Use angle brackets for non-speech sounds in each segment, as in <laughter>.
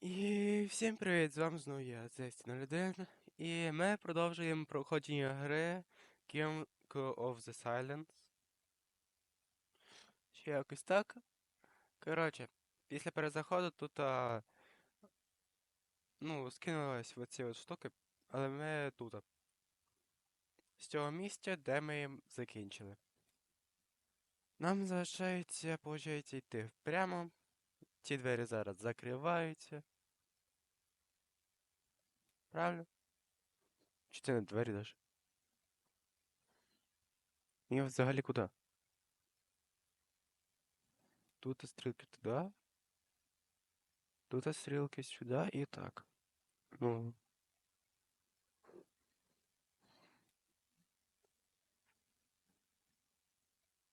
І всім привіт, з вами знову я, Зестін01, і ми продовжуємо проходження гри King of the Silence. Ще якось так. Коротше, після перезаходу тут, а, ну, скинулись оці от штуки, але ми тут. З цього місця, де ми їм закінчили. Нам залишається, виходить, йти прямо. Ці двері зараз закриваються. Правильно? Чи це не двері даже? І взагалі куди? Тут стрілки туди. Тут стрілки сюди і так. Ну.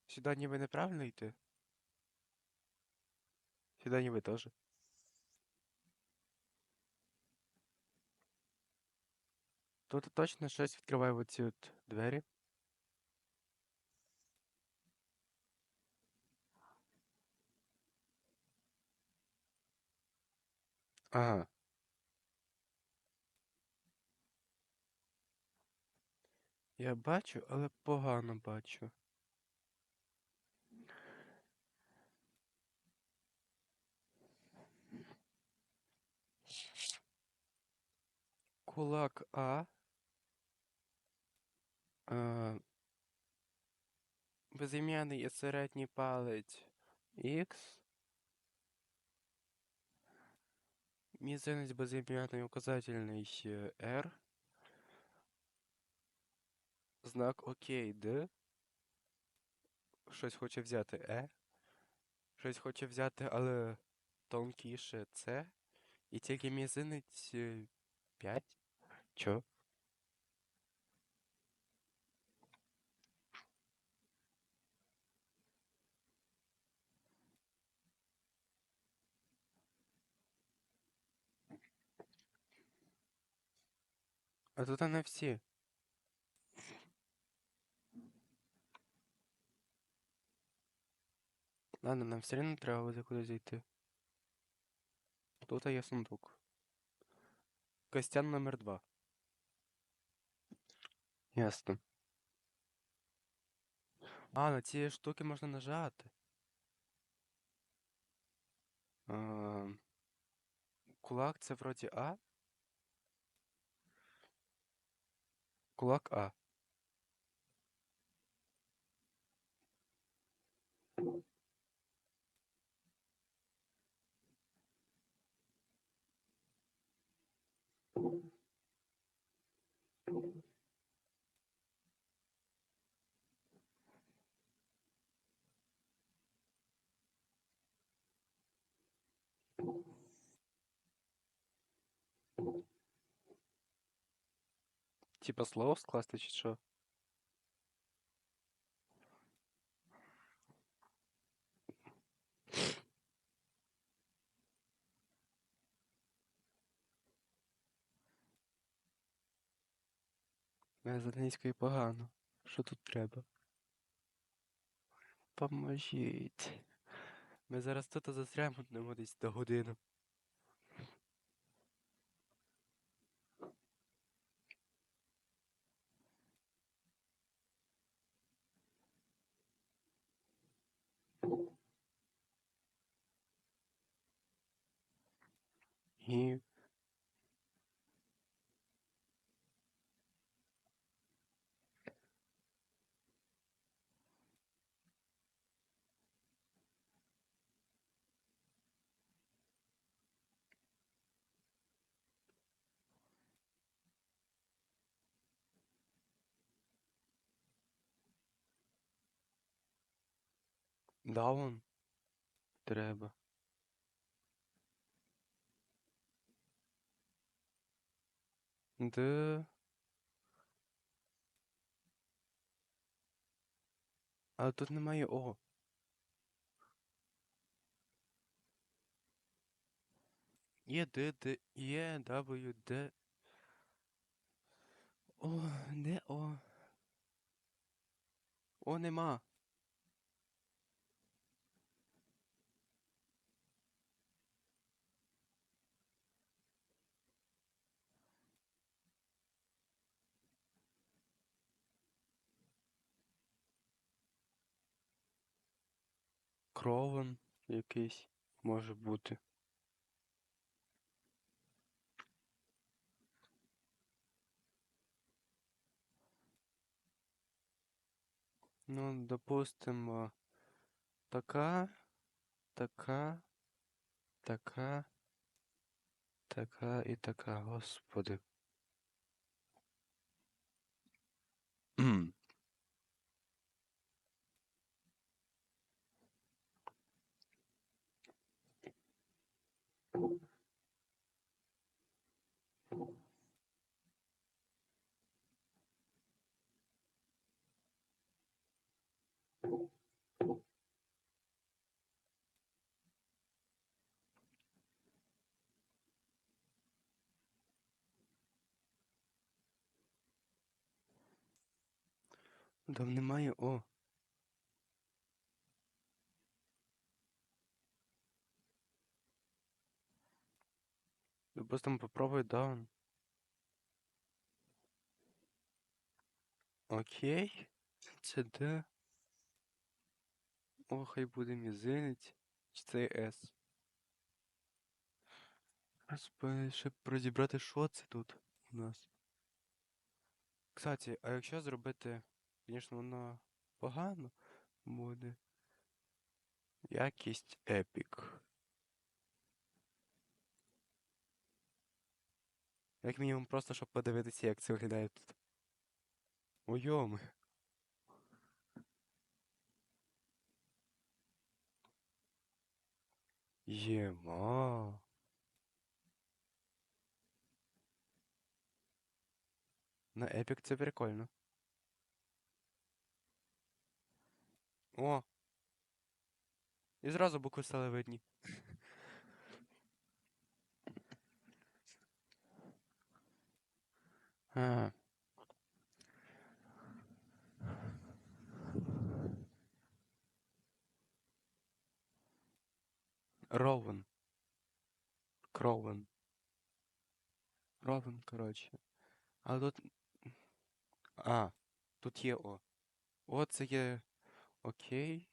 Сюди ніби неправильно йти. Сюди ніби теж. Тут точно щось відкриває оці от двері. Ага. Я бачу, але погано бачу. Кулак А. Е, безім'яний і середній палець X. Мізинець безім'яний указательний е, R. Знак ОК Д. Щось хоче взяти Е. Щось хоче взяти, але тонкіше С. І тільки мізинець 5. Чо? А тут не всі. Ладно, нам все одно треба буде кудись зайти. Тут є сундук. Костян номер два. Ясно. А, на ці штуки можна нажати. А, кулак це вроді А. Кулак А. Типа слово скласти чи що? Не з англійської погано. Що тут треба? Поможіть. Ми зараз тут застрягнемо десь до години. І даун треба. Д. Але тут немає О. Є Д, Д, Є, W, Д. О, не О. О, нема. Кровен якийсь може бути. Ну, допустимо, така, така, така, така і така, господи. <clears throat> <clears throat> Кхм. Там немає О. Допустимо, попробуй даун. Окей. Це де? О, хай буде мізинець. Чи це С. Щоб розібрати, що це тут у нас. Кстати, а якщо зробити, звісно, воно погано буде. Якість епік. Як мінімум, просто щоб подивитися, як це виглядає тут. Ойоми. Єма. На епік це прикольно. О! І зразу букви стали видні. Ровен. Кровен. Ровен, коротше. А тут. А, тут є О. О, це є. Окей.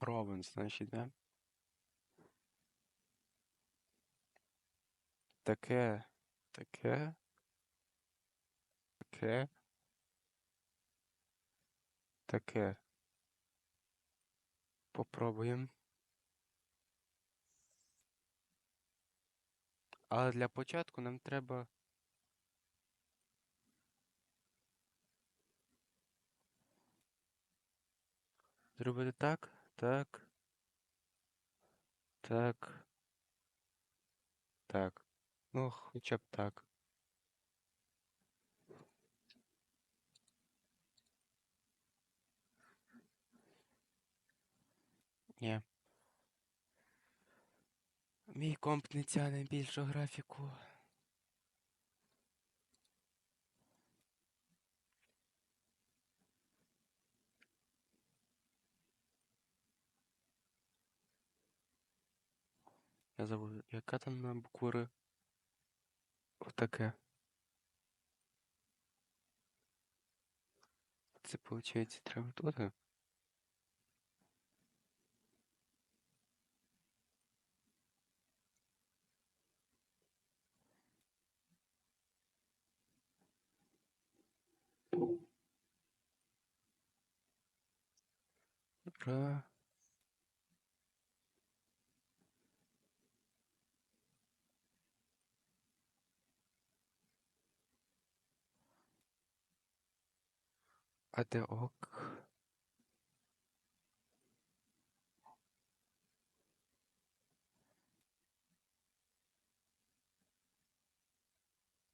Ровен, значить, да? Таке. Таке. Таке. Таке. Попробуємо. Але для початку нам треба. Зробити так, так. Так. Так. Ну, хоча б так. Ні. Мій комп не тягне більшу графіку. Я забув, яка там на букву Р? Отаке. Це, виходить, треба тут? Ра. А де ок?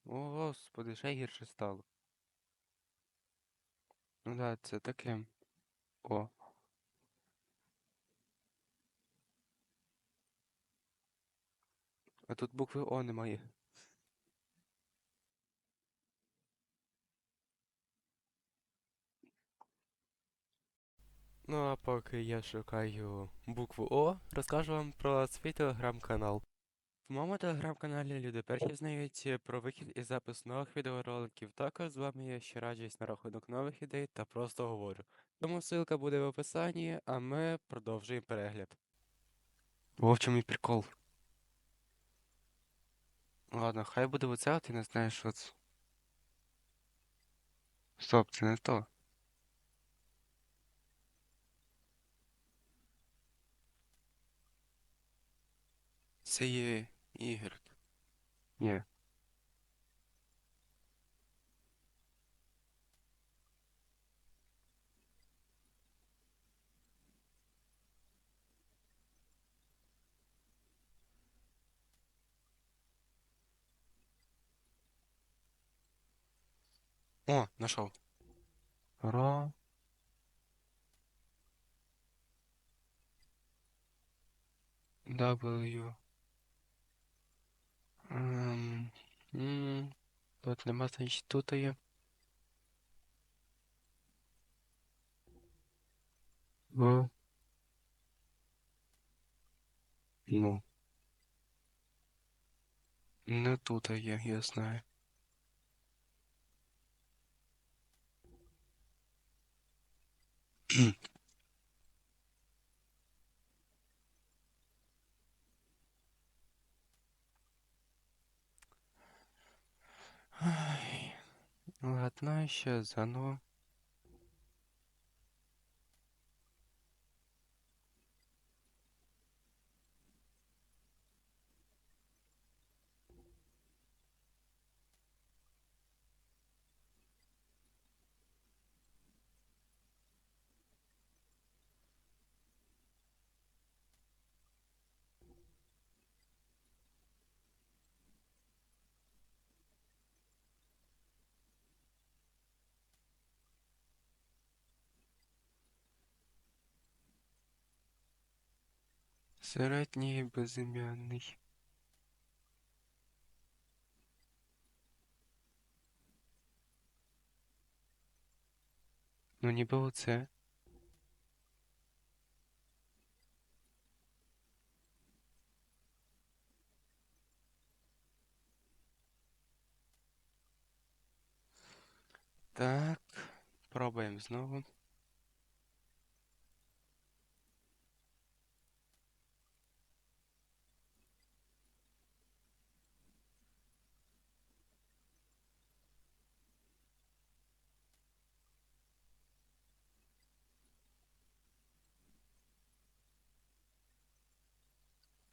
О, господи, ще гірше стало. Ну да, це таке. О. А тут букви О немає. Ну а поки я шукаю букву О, розкажу вам про свій телеграм-канал. В моєму телеграм-каналі люди перші знають про вихід і запис нових відеороликів. Також з вами я ще раджусь на рахунок нових ідей та просто говорю. Тому ссылка буде в описанні, а ми продовжуємо перегляд. Во в і прикол. Ладно, хай буде оце, а ти не знаєш, що це. Стоп, це не то. Це є Ігор. Ні. О, нашел. Ро. W. Ем, м, Тут нема, значить тут є. В. Ну. Не тут є, я знаю. Ладно, сейчас заново. Середній безім'яний. Ну ніби оце. Так, пробуємо знову.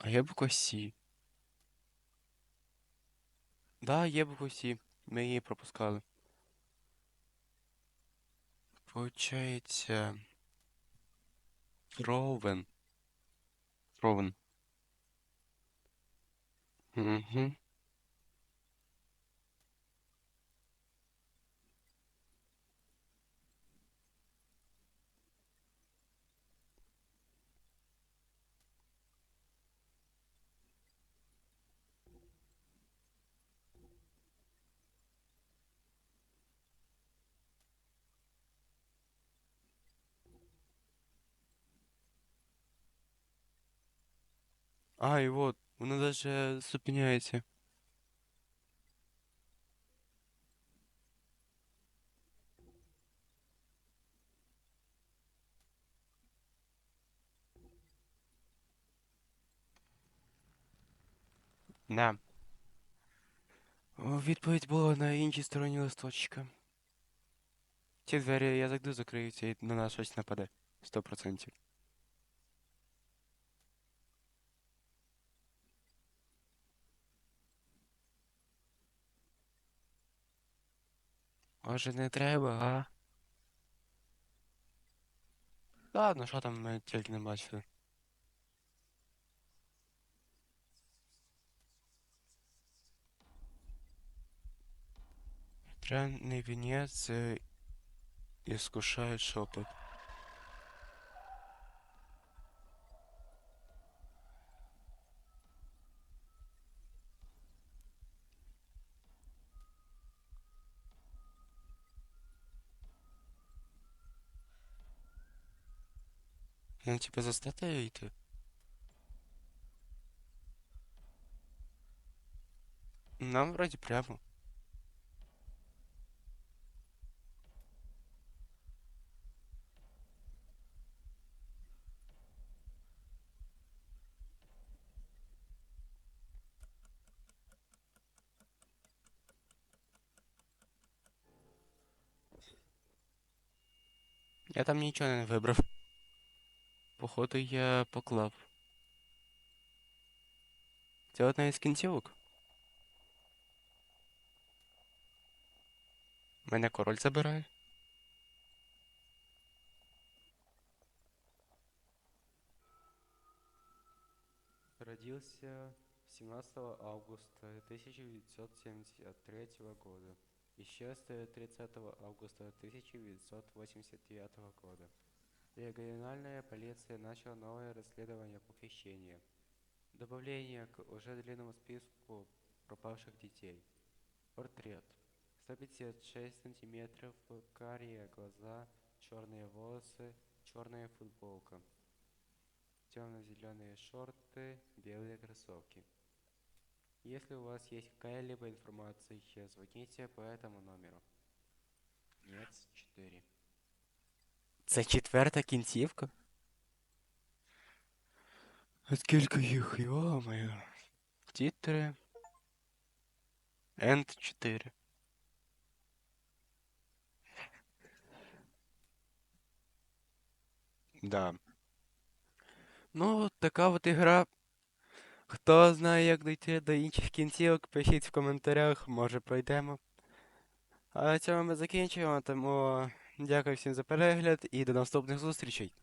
А є буква Сі. Да, є буква Сі. Ми її пропускали. Получається. Тровен. Тровен. Угу. А, і от, воно даже зупиняється. Да. Відповідь була на іншій стороні листочка. Ці двері я зайду, закриються і на нас щось нападе. Сто процентів. Може не треба, а? Ладно, що там ми тільки не бачили. Тренний венец іскушає шепот. Ну, типа, застати йти? Нам вроді прямо. Я там нічого не вибрав. Походу я поклав. Це одна із кінцівок. Мене король забирає. Родился 17 августа 1973 года. Исчез 30 августа 1989 года. Региональная полиция начала новое расследование похищения. Добавление к уже длинному списку пропавших детей. Портрет. 156 сантиметров, карие глаза, черные волосы, черная футболка. Темно-зеленые шорты, белые кроссовки. Если у вас есть какая-либо информация, звоните по этому номеру. Нет, 4. Це четверта кінцівка? А скільки їх, йо-моє. Тітри. End 4. Да. Ну, така от ігра. Хто знає, як дійти до інших кінцівок, пишіть в коментарях, може пройдемо. А на цьому ми закінчуємо, тому дякую всім за перегляд і до наступних зустрічей.